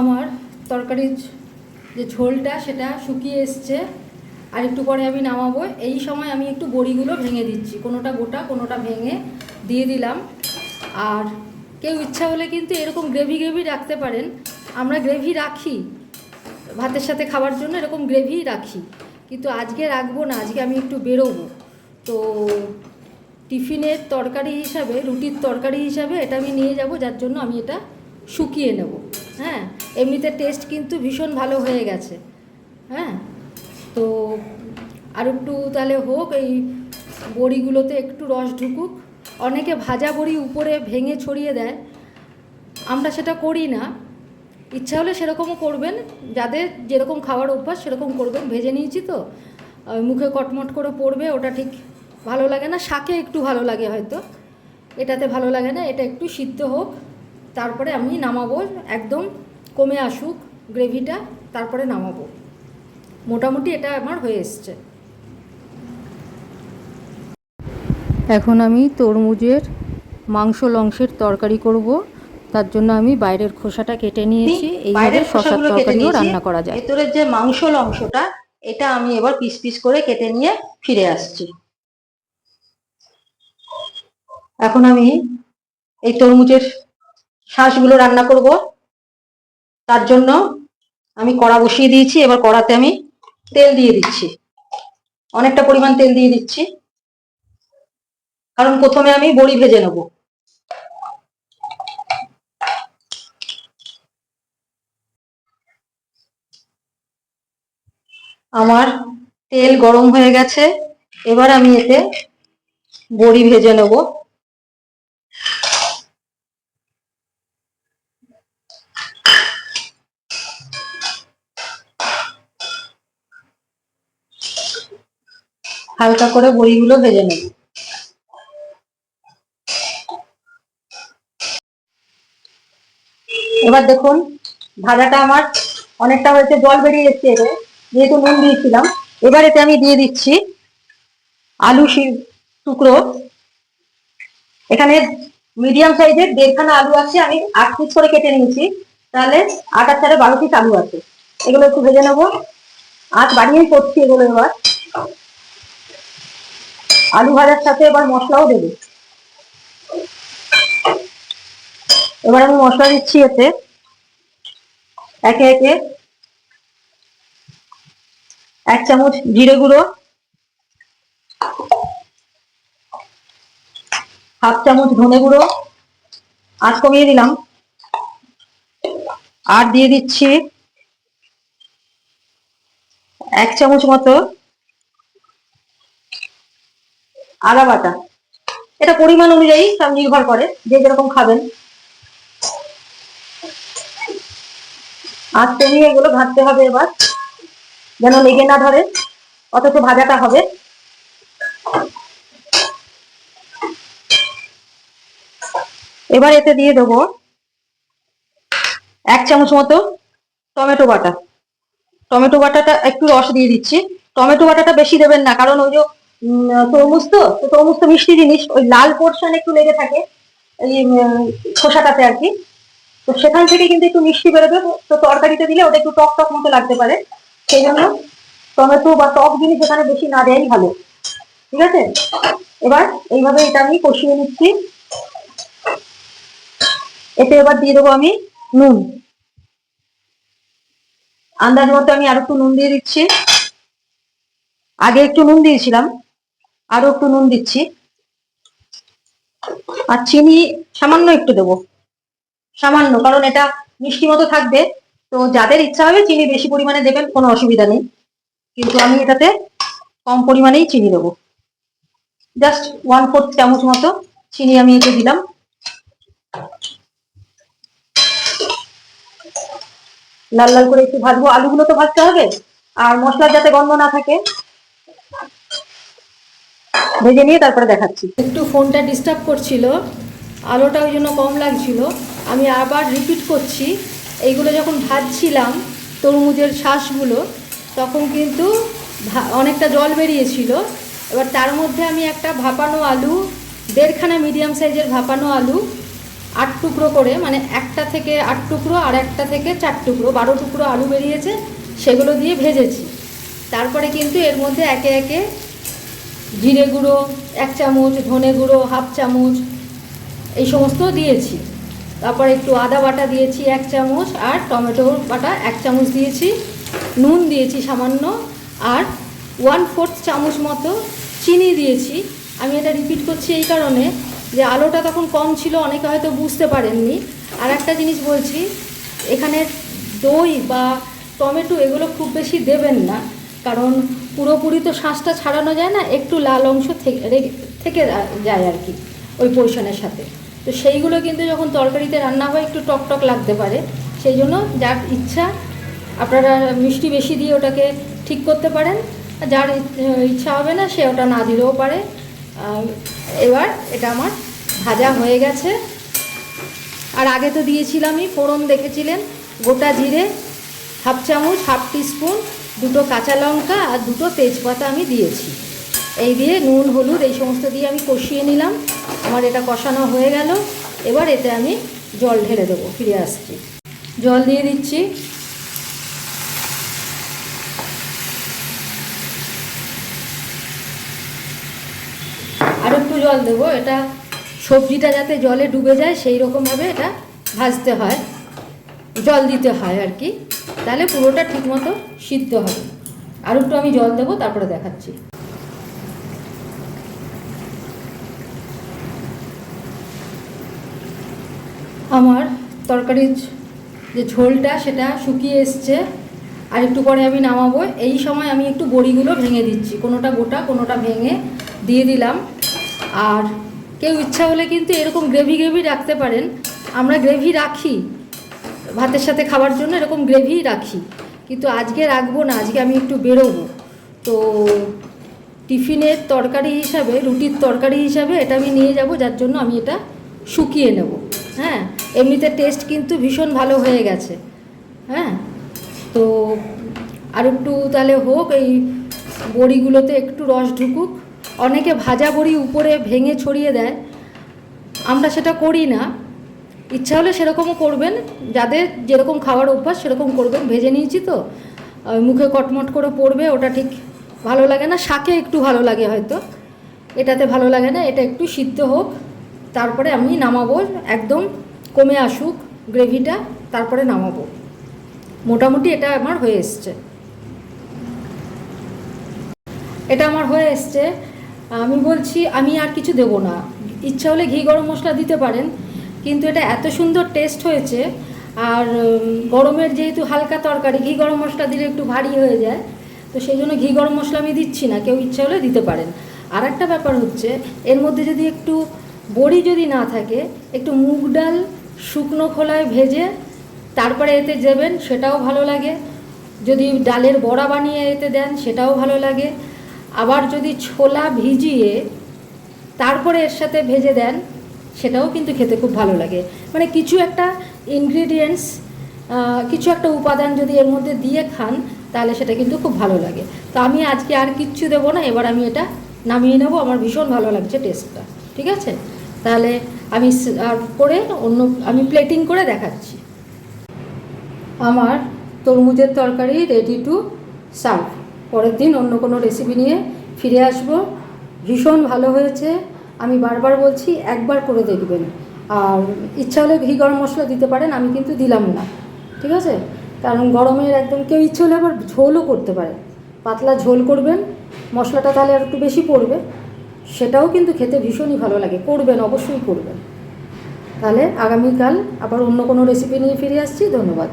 আমার তরকারির যে ঝোলটা সেটা শুকিয়ে এসছে, আর একটু পরে আমি নামাবো। এই সময় আমি একটু বড়িগুলো ভেঙে দিচ্ছি। কোনোটা গোটা, কোনোটা ভেঙে দিয়ে দিলাম। আর কেউ ইচ্ছা হলে কিন্তু এরকম গ্রেভি গ্রেভি রাখতে পারেন। আমরা গ্রেভি রাখি, ভাতের সাথে খাওয়ার জন্য এরকম গ্রেভি রাখি। কিন্তু আজকে রাখব না, আজকে আমি একটু বেরোবো। তো টিফিনের তরকারি হিসাবে, রুটির তরকারি হিসাবে এটা আমি নিয়ে যাব, যার জন্য আমি এটা শুকিয়ে নেব। হ্যাঁ এমনিতে টেস্ট কিন্তু ভীষণ ভালো হয়ে গেছে। হ্যাঁ তো আর একটু তাহলে হোক, এই বড়িগুলোতে একটু রস ঢুকুক। অনেকে ভাজা বড়ি উপরে ভেঙে ছড়িয়ে দেয়। আমরা সেটা করি না। ইচ্ছা হলে সেরকমও করবেন। যাদের যেরকম খাওয়ার অভ্যাস, সেরকম করবেন। ভেজে নিয়েছি তো। মুখে কটমট করে পড়বে, ওটা ঠিক ভালো লাগে না। শাকে একটু ভালো লাগে হয়তো। এটাতে ভালো লাগে না, এটা একটু সিদ্ধ হোক। তারপরে আমি নামাবো একদম কমে আসুক গ্রেভিটা তারপরে নামাবো। মোটামুটি এটা আমার হয়ে এসছে। এখন আমি তরমুজের মাংস লংসের তরকারি করব। তার জন্য আমি বাইরের খোসাটা কেটে নিয়েছি। এইভাবে বাইরের শশার তরকারিও রান্না করা যায়। ভেতরের যে মাংস অংশটা এটা আমি এবার পিস পিস করে কেটে নিয়ে ফিরে আসছি। এখন আমি এই তরমুজের শ্বাসগুলো রান্না করব। তার জন্য আমি কড়া বসিয়ে দিয়েছি, এবার কড়াতে আমি তেল দিয়ে দিচ্ছি। অনেকটা পরিমাণ তেল দিয়ে দিচ্ছি। কারণ প্রথমে আমি বড়ি ভেজে নেব। আমার তেল গরম হয়ে গেছে। এবার আমি এতে বড়ি ভেজে নেব। হালকা করে বড়িগুলো ভেজে নেব। এবার দেখুন, ভাজাটা আমার অনেকটা হয়েছে, জল বেরিয়ে এসছে এতে, যেহেতু নুন দিয়েছিলাম। এবার এতে আমি দিয়ে দিচ্ছি আলু টুকরো। এখানে মিডিয়াম সাইজের দেড়খানা আলু আছে, আমি আট পিস করে কেটে নিয়েছি। তাহলে আট আর চারে বারো পিস আলু আছে। এগুলো একটু ভেজে নেব। আট বাড়িয়েই করছি এগুলো এবার। আলু ভাজার সাথে এবার মশলাও দেবো। এবার আমি মশলা দিচ্ছি এতে। একে একে এক চামচ জিরে গুঁড়ো, হাফ চামচ ধনে গুঁড়ো, আঁচ কমিয়ে দিলাম। আর দিয়ে দিচ্ছি এক চামচ মতো আদা বাটা। এটা পরিমাণ অনুযায়ী সব নির্ভর করে যে যেরকম খাবেন। আর কমিয়ে এগুলো ভাজতে হবে এবার, যেন লেগে না ধরে, অথচ ভাজাটা হবে। এবার এতে দিয়ে দেবো এক চামচ মতো টমেটো বাটা। টমেটো বাটাটা একটু রস দিয়ে দিচ্ছি। টমেটো বাটাটা বেশি দেবেন না, কারণ ওই যে তরমুজ তো তো তরমুজ তো মিষ্টি জিনিস, ওই লাল পোর্শন একটু লেগে থাকে, এই খোসাটাতে আর কি। তো সেখান থেকে কিন্তু একটু মিষ্টি বেরোবে, তো তরকারিতে দিলে ওটা একটু টক টক মতো লাগতে পারে। সেই জন্য টমেটো বা টক জিনিস এখানে বেশি না দেয়াই ভালো। ঠিক আছে? এবার এইভাবে এটা আমি কষিয়ে নিচ্ছি। এতে এবার দিয়ে দেবো আমি নুন। আন্দাজ মতো আমি আরও একটু নুন দিয়ে দিচ্ছি। আগে একটু নুন দিয়েছিলাম। আরও একটু নুন দিচ্ছি। আর চিনি সামান্য একটু দেবো। সামান্য, কারণ এটা মিষ্টি মতো থাকবে। তো যাদের ইচ্ছা হবে চিনি বেশি পরিমাণে দেবেন, কোনো অসুবিধা নেই। কিন্তু আমি এটাতে কম পরিমাণেই চিনি দেবো। জাস্ট ওয়ান ফোর্থ চামচ মতো চিনি আমি এতে দিলাম। লাল লাল করে একটু ভাজবো। আলুগুলো তো ভাজতে হবে। আর মশলার যাতে গন্ধ না থাকে ভেজে নিয়ে তারপরে দেখাচ্ছি। একটু ফোনটা ডিস্টার্ব করছিল আলোটা ওই জন্য কম লাগছিল। আমি আবার রিপিট করছি, এইগুলো যখন ভাজছিলাম তরমুজের শ্বাসগুলো, তখন কিন্তু অনেকটা জল বেরিয়েছিল। এবার তার মধ্যে আমি একটা ভাপানো আলু, দেড়খানা মিডিয়াম সাইজের ভাপানো আলু, আট টুকরো করে মানে একটা থেকে আট টুকরো আর একটা থেকে চার টুকরো, বারো টুকরো আলু বেরিয়েছে, সেগুলো দিয়ে ভেজেছি। তারপরে কিন্তু এর মধ্যে একে একে জিরে গুঁড়ো, এক চামচ, ধনে গুঁড়ো, হাফ চামচ, এই সমস্ত দিয়েছি। তারপর একটু আদা বাটা দিয়েছি, এক চামচ, আর টমেটো বাটা এক চামচ দিয়েছি। নুন দিয়েছি সামান্য, আর ওয়ান ফোর্থ চামচ মতো চিনি দিয়েছি। আমি এটা রিপিট করছি এই কারণে যে আলোটা তখন কম ছিল, অনেকে হয়তো বুঝতে পারেননি। আর একটা জিনিস বলছি, এখানে দই বা টমেটো এগুলো খুব বেশি দেবেন না। কারণ পুরোপুরি তো শাঁসটা ছাড়ানো যায় না, একটু লাল অংশ থেকে যায় আর কি, ওই পোর্শনের সাথে। তো সেইগুলো কিন্তু যখন তরকারিতে রান্না হয়, একটু টক টক লাগতে পারে। সেই জন্য যার ইচ্ছা, আপনারা মিষ্টি বেশি দিয়ে ওটাকে ঠিক করতে পারেন। যার ইচ্ছা হবে না, সে ওটা না দিলেও পারে। এবার এটা আমার ভাজা হয়ে গেছে। আর আগে তো দিয়েছিলামই ফোড়ন, দেখেছিলেন? গোটা জিরে, হাফ চামচ, হাফ টিস্পুন দুটো কাঁচা লঙ্কা আর দুটো তেজপাতা আমি দিয়েছি। এই দিয়ে নুন, হলুদ, এই সমস্ত দিয়ে আমি কষিয়ে নিলাম। আমার এটা কষানো হয়ে গেল। এবার এতে আমি জল ঢেলে দেবো। ফিরে আসছি। জল দিয়ে দিচ্ছি। আর একটু জল দেবো। এটা সবজিটা যাতে জলে ডুবে যায়, সেই রকমভাবে এটা ভাজতে হয়। জল দিতে হয় আর কি, তাহলে পুরোটা ঠিকমতো সিদ্ধ হবে। আর একটু আমি জল দেবো, তারপরে দেখাচ্ছি। আমার তরকারির যে ঝোলটা, সেটা শুকিয়ে এসছে। আর একটু পরে আমি নামাবো। এই সময় আমি একটু বড়িগুলো ভেঙে দিচ্ছি। কোনোটা গোটা, কোনোটা ভেঙে দিয়ে দিলাম। আর কেউ ইচ্ছা হলে কিন্তু এরকম গ্রেভি গ্রেভি রাখতে পারেন। আমরা গ্রেভি রাখি ভাতের সাথে খাবার জন্য এরকম গ্রেভি রাখি। কিন্তু আজকে রাখব না, আজকে আমি একটু বেরোবো। তো টিফিনের তরকারি হিসাবে, রুটির তরকারি হিসাবে এটা আমি নিয়ে যাব, যার জন্য আমি এটা শুকিয়ে নেব। হ্যাঁ এমনিতে টেস্ট কিন্তু ভীষণ ভালো হয়ে গেছে। হ্যাঁ তো আর একটু তাহলে হোক, এই বড়িগুলোতে একটু রস ঢুকুক। অনেকে ভাজা বড়ি উপরে ভেঙে ছড়িয়ে দেয়। আমরা সেটা করি না। ইচ্ছা হলে সেরকমও করবেন, যাদের যেরকম খাওয়ার অভ্যাস সেরকম করবেন। ভেজে নিয়েছি তো মুখে কটমট করে পড়বে, ওটা ঠিক ভালো লাগে না, শাকে একটু ভালো লাগে হয়তো, এটাতে ভালো লাগে না, এটা একটু সিদ্ধ হোক, তারপরে আমি নামাবো, একদম কমে আসুক গ্রেভিটা, তারপরে নামাবো। মোটামুটি এটা আমার হয়ে এসছে। এটা আমার হয়ে এসছে। আমি বলছি, আমি আর কিছু দেবো না। ইচ্ছা হলে ঘি গরম মশলা দিতে পারেন কিন্তু এটা এত সুন্দর টেস্ট হয়েছে, আর গরমের যেহেতু হালকা তরকারি, ঘি গরম মশলা দিলে একটু ভারী হয়ে যায়, তো সেই জন্য ঘি গরম মশলা আমি দিচ্ছি না, কেউ ইচ্ছা হলে দিতে পারেন। আর একটা ব্যাপার হচ্ছে, এর মধ্যে যদি একটু বড়ি যদি না থাকে, একটু মুগ ডাল শুকনো খোলায় ভেজে তারপরে এতে দেবেন, সেটাও ভালো লাগে। যদি ডালের বড়া বানিয়ে এতে দেন, সেটাও ভালো লাগে। আবার যদি ছোলা ভিজিয়ে তারপরে এর সাথে ভেজে দেন সেটাও কিন্তু খেতে খুব ভালো লাগে। মানে কিছু একটা ইনগ্রিডিয়েন্টস কিছু একটা উপাদান যদি এর মধ্যে দিয়ে খান, তাহলে সেটা কিন্তু খুব ভালো লাগে। তো আমি আজকে আর কিচ্ছু দেবো না, এবার আমি এটা নামিয়ে নেব, আমার ভীষণ ভালো লাগছে টেস্টটা ঠিক আছে? তাহলে আমি আর করে অন্য, আমি প্লেটিং করে দেখাচ্ছি। আমার তরমুজের তরকারি রেডি টু সার্ভ পরের দিন অন্য কোনো রেসিপি নিয়ে ফিরে আসব। ভীষণ ভালো হয়েছে। আমি বারবার বলছি, একবার করে দেখবেন। আর ইচ্ছা হলে ঘি গরম মশলা দিতে পারেন, আমি কিন্তু দিলাম না। ঠিক আছে? কারণ গরমের একদম কেউ ইচ্ছে হলে আবার ঝোলও করতে পারে। পাতলা ঝোল করবেন, মশলাটা তাহলে আর একটু বেশি পড়বে। সেটাও কিন্তু খেতে ভীষণই ভালো লাগে। করবেন, অবশ্যই করবেন। তাহলে আগামীকাল আবার অন্য কোনো রেসিপি নিয়ে ফিরে আসছি। ধন্যবাদ।